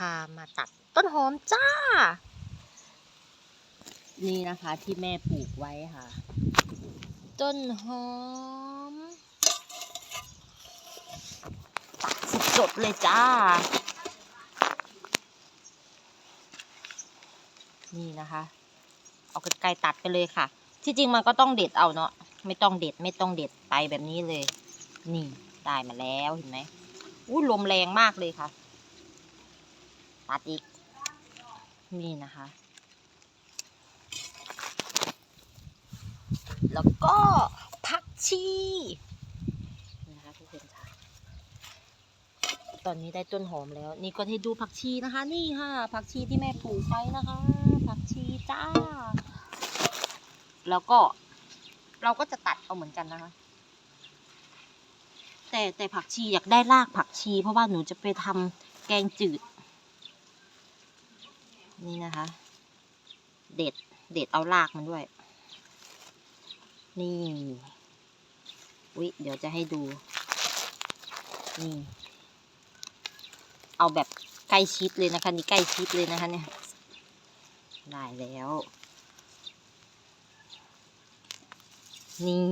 พามาตัดต้นหอมจ้า นี่นะคะที่แม่ปลูกไว้ค่ะ ต้นหอม ตัดสดๆเลยจ้า นี่นะคะ เอากรรไกรตัดไปเลยค่ะ ที่จริงมันก็ต้องเด็ดเอาเนาะไม่ต้องเด็ดไม่ต้องเด็ดไปแบบนี้เลย นี่ได้มาแล้วเห็นไหมอู้ลมแรงมากเลยค่ะ ตัดอีก นี่นะคะ แล้วก็ผักชีนะคะทุกคนค่ะ ตอนนี้ได้ต้นหอมแล้ว นี่ก็ให้ดูผักชีนะคะ นี่ค่ะ ผักชีที่แม่ปลูกไว้นะคะ ผักชีจ้า แล้วก็เราก็จะตัดเอาเหมือนกันนะคะ แต่แต่ผักชีอยากได้รากผักชี เพราะว่าหนูจะไปทำแกงจืด นี่นะคะ เด็ด เด็ดเอารากมันด้วย นี่วิเดี๋ยวจะให้ดู นี่ เอาแบบใกล้ชิดเลยนะคะ นี่ใกล้ชิดเลยนะคะเนี่ย ได้แล้ว นี่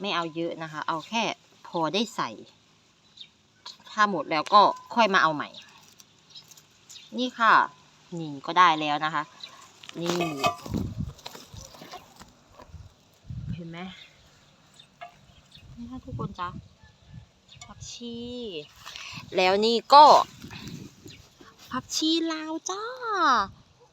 ไม่เอาเยอะนะคะ เอาแค่พอได้ใส่ ถ้าหมดแล้วก็ค่อยมาเอาใหม่ นี่ค่ะ นี่ก็ได้แล้วนะคะ นี่ เห็นไหมนี่ค่ะทุกคนจ้ะผักชี แล้วนี่ก็ผักชีลาวจ้า